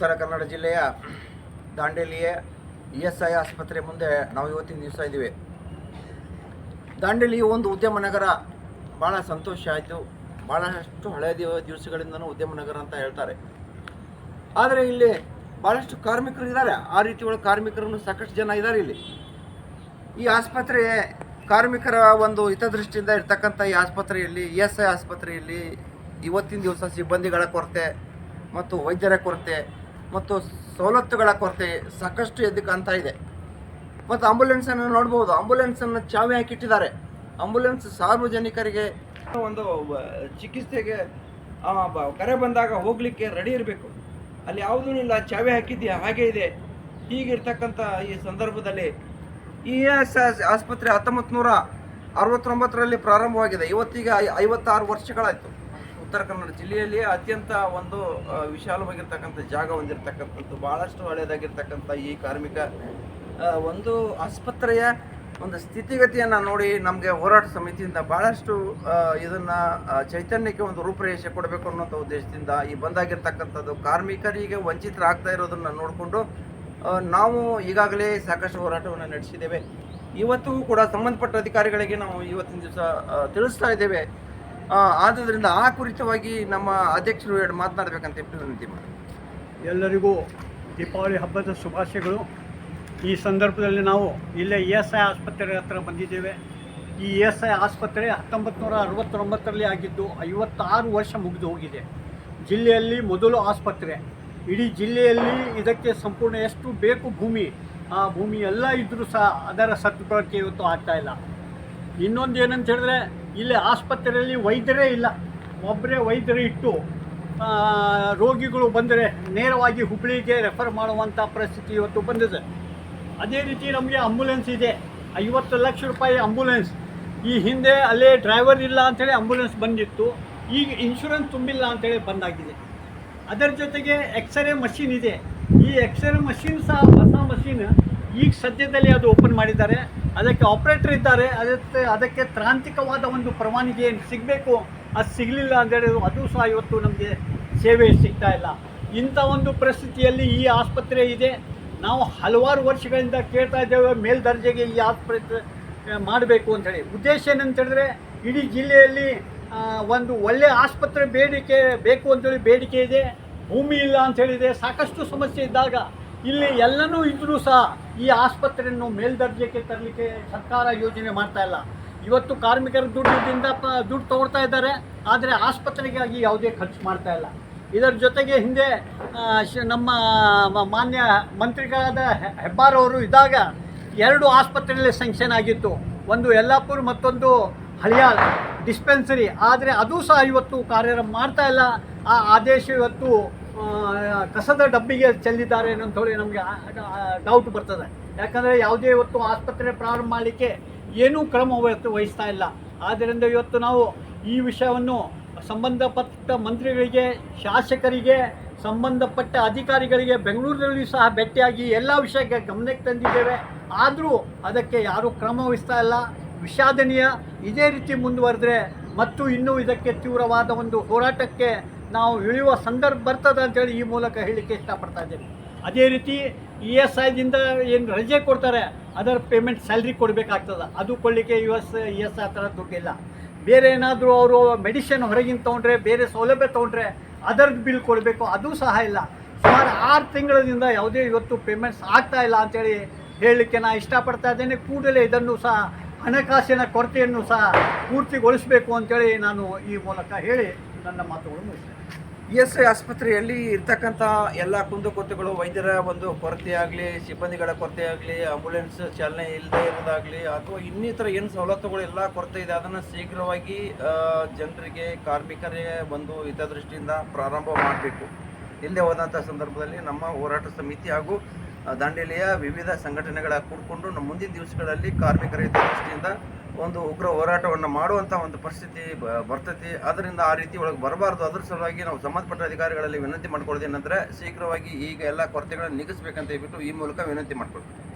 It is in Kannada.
ಉತ್ತರ ಕನ್ನಡ ಜಿಲ್ಲೆಯ ದಾಂಡೇಲಿಯ ಇ ಎಸ್ ಐ ಆಸ್ಪತ್ರೆ ಮುಂದೆ ನಾವು ಇವತ್ತಿನ ದಿವಸ ಇದ್ದೀವಿ. ದಾಂಡೇಲಿ ಒಂದು ಉದ್ಯಮ ನಗರ ಭಾಳ ಸಂತೋಷ ಆಯಿತು. ಭಾಳಷ್ಟು ಹಳೆಯ ದಿವ- ದಿವಸಗಳಿಂದನೂ ಉದ್ಯಮ ನಗರ ಅಂತ ಹೇಳ್ತಾರೆ. ಆದರೆ ಇಲ್ಲಿ ಭಾಳಷ್ಟು ಕಾರ್ಮಿಕರು ಇದ್ದಾರೆ. ಆ ರೀತಿ ಒಳಗೆ ಕಾರ್ಮಿಕರನ್ನು ಸಾಕಷ್ಟು ಜನ ಇದ್ದಾರೆ ಇಲ್ಲಿ. ಈ ಆಸ್ಪತ್ರೆ ಕಾರ್ಮಿಕರ ಒಂದು ಹಿತದೃಷ್ಟಿಯಿಂದ ಇರ್ತಕ್ಕಂಥ ಈ ಆಸ್ಪತ್ರೆಯಲ್ಲಿ ಇ ಎಸ್ ಐ ಆಸ್ಪತ್ರೆಯಲ್ಲಿ ಇವತ್ತಿನ ದಿವಸ ಸಿಬ್ಬಂದಿಗಳ ಕೊರತೆ ಮತ್ತು ವೈದ್ಯರ ಕೊರತೆ ಮತ್ತು ಸವಲತ್ತುಗಳ ಕೊರತೆ ಸಾಕಷ್ಟು ಎದ್ದು ಕಾಣ್ತಾ ಇದೆ. ಮತ್ತು ಆಂಬುಲೆನ್ಸನ್ನು ನೋಡ್ಬೋದು. ಆಂಬುಲೆನ್ಸನ್ನು ಚಾವಿ ಹಾಕಿಟ್ಟಿದ್ದಾರೆ ಆಂಬುಲೆನ್ಸ್ ಸಾರ್ವಜನಿಕರಿಗೆ ಒಂದು ಚಿಕಿತ್ಸೆಗೆ ಕರೆ ಬಂದಾಗ ಹೋಗಲಿಕ್ಕೆ ರೆಡಿ ಇರಬೇಕು. ಅಲ್ಲಿ ಯಾವುದೂ ಇಲ್ಲ. ಚಾವಿ ಹಾಕಿದ್ಯಾ? ಹಾಗೆ ಇದೆ. ಹೀಗಿರ್ತಕ್ಕಂಥ ಈ ಸಂದರ್ಭದಲ್ಲಿ ಇ ಎಸ್ ಆಸ್ಪತ್ರೆ ಹತ್ತೊಂಬತ್ತು ನೂರ ಅರವತ್ತೊಂಬತ್ತರಲ್ಲಿ ಪ್ರಾರಂಭವಾಗಿದೆ. ಇವತ್ತಿಗೆ ಐವತ್ತಾರು ವರ್ಷಗಳಾಯಿತು. ಉತ್ತರ ಕನ್ನಡ ಜಿಲ್ಲೆಯಲ್ಲಿ ಅತ್ಯಂತ ಒಂದು ವಿಶಾಲವಾಗಿರ್ತಕ್ಕಂಥ ಜಾಗ ಹೊಂದಿರತಕ್ಕಂಥದ್ದು ಭಾಳಷ್ಟು ಹಳೆಯದಾಗಿರ್ತಕ್ಕಂಥ ಈ ಕಾರ್ಮಿಕ ಒಂದು ಆಸ್ಪತ್ರೆಯ ಒಂದು ಸ್ಥಿತಿಗತಿಯನ್ನು ನೋಡಿ ನಮಗೆ ಹೋರಾಟ ಸಮಿತಿಯಿಂದ ಭಾಳಷ್ಟು ಇದನ್ನು ಚೈತನ್ಯಕ್ಕೆ ಒಂದು ರೂಪರೇಷೆ ಕೊಡಬೇಕು ಅನ್ನೋಂಥ ಉದ್ದೇಶದಿಂದ ಈ ಬಂದಾಗಿರ್ತಕ್ಕಂಥದ್ದು ಕಾರ್ಮಿಕರಿಗೆ ವಂಚಿತರಾಗ್ತಾ ಇರೋದನ್ನು ನೋಡಿಕೊಂಡು ನಾವು ಈಗಾಗಲೇ ಸಾಕಷ್ಟು ಹೋರಾಟವನ್ನು ನಡೆಸಿದ್ದೇವೆ. ಇವತ್ತು ಕೂಡ ಸಂಬಂಧಪಟ್ಟ ಅಧಿಕಾರಿಗಳಿಗೆ ನಾವು ಇವತ್ತಿನ ದಿವಸ ತಿಳಿಸ್ತಾ ಇದ್ದೇವೆ. ಆದುದರಿಂದ ಆ ಕುರಿತವಾಗಿ ನಮ್ಮ ಅಧ್ಯಕ್ಷರು ಎರಡು ಮಾತನಾಡಬೇಕಂತ ವಿನಂತಿ ಮಾಡಿ ಎಲ್ಲರಿಗೂ ದೀಪಾವಳಿ ಹಬ್ಬದ ಶುಭಾಶಯಗಳು. ಈ ಸಂದರ್ಭದಲ್ಲಿ ನಾವು ಇಲ್ಲೇ ಇ ಎಸ್ ಐ ಆಸ್ಪತ್ರೆ ಹತ್ರ ಬಂದಿದ್ದೇವೆ. ಈ ಇ ಎಸ್ ಐ ಆಸ್ಪತ್ರೆ ಹತ್ತೊಂಬತ್ತು ನೂರ ಅರವತ್ತೊಂಬತ್ತರಲ್ಲಿ ಆಗಿದ್ದು ಐವತ್ತಾರು ವರ್ಷ ಮುಗಿದು ಹೋಗಿದೆ. ಜಿಲ್ಲೆಯಲ್ಲಿ ಮೊದಲು ಆಸ್ಪತ್ರೆ. ಇಡೀ ಜಿಲ್ಲೆಯಲ್ಲಿ ಇದಕ್ಕೆ ಸಂಪೂರ್ಣ ಎಷ್ಟು ಬೇಕು ಭೂಮಿ, ಆ ಭೂಮಿ ಎಲ್ಲ ಇದ್ದರೂ ಸಹ ಅದರ ಸದ್ಬಳಕೆ ಇವತ್ತು ಆಗ್ತಾಯಿಲ್ಲ ಇನ್ನೊಂದು ಏನಂತ ಹೇಳಿದ್ರೆ ಇಲ್ಲಿ ಆಸ್ಪತ್ರೆಯಲ್ಲಿ ವೈದ್ಯರೇ ಇಲ್ಲ. ಒಬ್ಬರೇ ವೈದ್ಯರು ಇಟ್ಟು ರೋಗಿಗಳು ಬಂದರೆ ನೇರವಾಗಿ ಹುಬ್ಬಳ್ಳಿಗೆ ರೆಫರ್ ಮಾಡುವಂಥ ಪರಿಸ್ಥಿತಿ ಇವತ್ತು ಬಂದಿದೆ. ಅದೇ ರೀತಿ ನಮಗೆ ಆಂಬ್ಯುಲೆನ್ಸ್ ಇದೆ. ಐವತ್ತು ಲಕ್ಷ ರೂಪಾಯಿ ಆಂಬ್ಯುಲೆನ್ಸ್ ಈ ಹಿಂದೆ ಅಲ್ಲೇ ಡ್ರೈವರ್ ಇಲ್ಲ ಅಂಥೇಳಿ ಆಂಬ್ಯುಲೆನ್ಸ್ ಬಂದಿತ್ತು. ಈಗ ಇನ್ಶೂರೆನ್ಸ್ ತುಂಬಿಲ್ಲ ಅಂತೇಳಿ ಬಂದಾಗಿದೆ. ಅದರ ಜೊತೆಗೆ ಎಕ್ಸ್ರೇ ಮಷಿನ್ ಇದೆ. ಈ ಎಕ್ಸ್ರೇ ಮಷಿನ್ ಸಹ ಹೊಸ ಮಷಿನ್ ಈಗ ಸದ್ಯದಲ್ಲಿ ಅದು ಓಪನ್ ಮಾಡಿದ್ದಾರೆ. ಅದಕ್ಕೆ ಆಪ್ರೇಟರ್ ಇದ್ದಾರೆ. ಅದಕ್ಕೆ ಅದಕ್ಕೆ ತಾಂತ್ರಿಕವಾದ ಒಂದು ಪರವಾನಗಿ ಏನು ಸಿಗಬೇಕು, ಅದು ಸಿಗಲಿಲ್ಲ ಅಂತೇಳಿ ಅದು ಸಹ ಇವತ್ತು ನಮಗೆ ಸೇವೆ ಸಿಗ್ತಾ ಇಲ್ಲ. ಇಂಥ ಒಂದು ಪರಿಸ್ಥಿತಿಯಲ್ಲಿ ಈ ಆಸ್ಪತ್ರೆ ಇದೆ. ನಾವು ಹಲವಾರು ವರ್ಷಗಳಿಂದ ಕೇಳ್ತಾ ಇದ್ದೇವೆ, ಮೇಲ್ದರ್ಜೆಗೆ ಈ ಆಸ್ಪತ್ರೆ ಮಾಡಬೇಕು ಅಂತೇಳಿ ಉದ್ದೇಶ ಏನಂತ ಹೇಳಿದ್ರೆ, ಇಡೀ ಜಿಲ್ಲೆಯಲ್ಲಿ ಒಂದು ಒಳ್ಳೆ ಆಸ್ಪತ್ರೆ ಬೇಡಿಕೆ, ಬೇಕು ಅಂತೇಳಿ ಬೇಡಿಕೆ ಇದೆ. ಭೂಮಿ ಇಲ್ಲ ಅಂತ ಹೇಳಿದೆ ಸಾಕಷ್ಟು ಸಮಸ್ಯೆ ಇದ್ದಾಗ ಇಲ್ಲಿ ಎಲ್ಲನೂ ಇದ್ದರೂ ಸಹ ಈ ಆಸ್ಪತ್ರೆಯನ್ನು ಮೇಲ್ದರ್ಜೆಗೆ ತರಲಿಕ್ಕೆ ಸರ್ಕಾರ ಯೋಜನೆ ಮಾಡ್ತಾ ಇಲ್ಲ. ಇವತ್ತು ಕಾರ್ಮಿಕರ ದುಡ್ಡಿನಿಂದ ದುಡ್ಡು ತಗೊಳ್ತಾ ಇದ್ದಾರೆ. ಆದರೆ ಆಸ್ಪತ್ರೆಗಾಗಿ ಯಾವುದೇ ಖರ್ಚು ಮಾಡ್ತಾ ಇಲ್ಲ. ಇದರ ಜೊತೆಗೆ ಹಿಂದೆ ನಮ್ಮ ಮಾನ್ಯ ಮಂತ್ರಿಗಳಾದ ಹೆಬ್ಬಾರ್ ಅವರು ಇದ್ದಾಗ ಎರಡು ಆಸ್ಪತ್ರೆಯಲ್ಲಿ ಸ್ಯಾಂಕ್ಷನ್ ಆಗಿತ್ತು. ಒಂದು ಯಲ್ಲಾಪುರ್, ಮತ್ತೊಂದು ಹಳಿಯಾಳ ಡಿಸ್ಪೆನ್ಸರಿ ಆದರೆ ಅದು ಸಹ ಇವತ್ತು ಕಾರ್ಯ ಮಾಡ್ತಾ ಇಲ್ಲ. ಆ ಆದೇಶ ಇವತ್ತು ಕಸದ ಡಬ್ಬಿಗೆ ಚೆಲ್ಲಿದ್ದಾರೆ ಅಂತ ಹೇಳಿ ನಮಗೆ ಡೌಟ್ ಬರ್ತದೆ. ಯಾಕಂದರೆ ಯಾವುದೇ ಇವತ್ತು ಆಸ್ಪತ್ರೆ ಪ್ರಾರಂಭ ಮಾಡಲಿಕ್ಕೆ ಏನೂ ಕ್ರಮ ವಹಿಸ್ತಾ ಇಲ್ಲ. ಆದ್ದರಿಂದ ಇವತ್ತು ನಾವು ಈ ವಿಷಯವನ್ನು ಸಂಬಂಧಪಟ್ಟ ಮಂತ್ರಿಗಳಿಗೆ, ಶಾಸಕರಿಗೆ, ಸಂಬಂಧಪಟ್ಟ ಅಧಿಕಾರಿಗಳಿಗೆ ಬೆಂಗಳೂರಿನಲ್ಲಿ ಸಹ ಭೇಟಿಯಾಗಿ ಎಲ್ಲ ವಿಷಯಕ್ಕೆ ಗಮನಕ್ಕೆ ತಂದಿದ್ದೇವೆ. ಆದರೂ ಅದಕ್ಕೆ ಯಾರೂ ಕ್ರಮ ವಹಿಸ್ತಾ ಇಲ್ಲ. ವಿಷಾದನೀಯ. ಇದೇ ರೀತಿ ಮುಂದುವರೆದ್ರೆ ಮತ್ತು ಇನ್ನೂ ಇದಕ್ಕೆ ತೀವ್ರವಾದ ಒಂದು ಹೋರಾಟಕ್ಕೆ ನಾವು ಇಳಿಯುವ ಸಂದರ್ಭ ಬರ್ತದೆ ಅಂತೇಳಿ ಈ ಮೂಲಕ ಹೇಳಲಿಕ್ಕೆ ಇಷ್ಟಪಡ್ತಾ ಇದ್ದೇನೆ. ಅದೇ ರೀತಿ ಇ ಎಸ್ ಐದಿಂದ ಏನು ರಜೆ ಕೊಡ್ತಾರೆ, ಅದರ ಪೇಮೆಂಟ್ ಸ್ಯಾಲ್ರಿ ಕೊಡಬೇಕಾಗ್ತದೆ. ಅದು ಕೊಡಲಿಕ್ಕೆ U S E S I ಥರ ದುಡ್ಡಿಲ್ಲ. ಬೇರೆ ಏನಾದರೂ ಅವರು ಮೆಡಿಸಿನ್ ಹೊರಗಿನ ತೊಗೊಂಡ್ರೆ, ಬೇರೆ ಸೌಲಭ್ಯ ತೊಗೊಂಡ್ರೆ ಅದರದ್ದು ಬಿಲ್ ಕೊಡಬೇಕು, ಅದು ಸಹ ಇಲ್ಲ. ಸುಮಾರು ಆರು ತಿಂಗಳಿಂದ ಯಾವುದೇ ಇವತ್ತು ಪೇಮೆಂಟ್ಸ್ ಆಗ್ತಾ ಇಲ್ಲ ಅಂತೇಳಿ ಹೇಳಲಿಕ್ಕೆ ನಾನು ಇಷ್ಟಪಡ್ತಾ ಇದ್ದೇನೆ. ಕೂಡಲೇ ಇದನ್ನು ಸಹ ಹಣಕಾಸಿನ ಕೊರತೆಯನ್ನು ಸಹ ಪೂರ್ತಿಗೊಳಿಸಬೇಕು ಅಂತೇಳಿ ನಾನು ಈ ಮೂಲಕ ಹೇಳಿ ನನ್ನ ಮಾತುಗಳು ಮುಗಿಸ್ತೇನೆ. ಇ ಎಸ್ ಐ ಆಸ್ಪತ್ರೆಯಲ್ಲಿ ಇರ್ತಕ್ಕಂಥ ಎಲ್ಲ ಕುಂದುಕೊರತೆಗಳು ವೈದ್ಯರ ಒಂದು ಕೊರತೆ ಆಗಲಿ ಸಿಬ್ಬಂದಿಗಳ ಕೊರತೆ ಆಗಲಿ ಆಂಬುಲೆನ್ಸ್ ಚಾಲನೆ ಇಲ್ಲದೆ ಇರೋದಾಗಲಿ, ಅಥವಾ ಇನ್ನಿತರ ಏನು ಸವಲತ್ತುಗಳು, ಎಲ್ಲ ಕೊರತೆ ಇದೆ. ಅದನ್ನು ಶೀಘ್ರವಾಗಿ ಜನರಿಗೆ ಕಾರ್ಮಿಕರಿಗೆ ಒಂದು ಹಿತದೃಷ್ಟಿಯಿಂದ ಪ್ರಾರಂಭ ಮಾಡಬೇಕು. ಇಲ್ಲದೆ ಹೋದಂಥ ಸಂದರ್ಭದಲ್ಲಿ ನಮ್ಮ ಹೋರಾಟ ಸಮಿತಿ ಹಾಗೂ ದಾಂಡೇಲಿಯ ವಿವಿಧ ಸಂಘಟನೆಗಳ ಕೂಡಿಕೊಂಡು ನಮ್ಮ ಮುಂದಿನ ದಿವಸಗಳಲ್ಲಿ ಕಾರ್ಮಿಕರ ಹಿತದೃಷ್ಟಿಯಿಂದ ಒಂದು ಉಗ್ರ ಹೋರಾಟವನ್ನು ಮಾಡುವಂಥ ಒಂದು ಪರಿಸ್ಥಿತಿ ಬರ್ತೈತಿ. ಅದರಿಂದ ಆ ರೀತಿ ಒಳಗೆ ಬರಬಾರ್ದು. ಅದ್ರ ಸಲುವಾಗಿ ನಾವು ಸಂಬಂಧಪಟ್ಟ ಅಧಿಕಾರಿಗಳಲ್ಲಿ ವಿನಂತಿ ಮಾಡ್ಕೊಳ್ಳೋದೇನೆಂದರೆ ಶೀಘ್ರವಾಗಿ ಈಗ ಎಲ್ಲ ಕೊರತೆಗಳನ್ನು ನೀಗಿಸ್ಬೇಕಂತ ಹೇಳ್ಬಿಟ್ಟು ಈ ಮೂಲಕ ವಿನಂತಿ ಮಾಡ್ಕೊಳ್ತೀವಿ.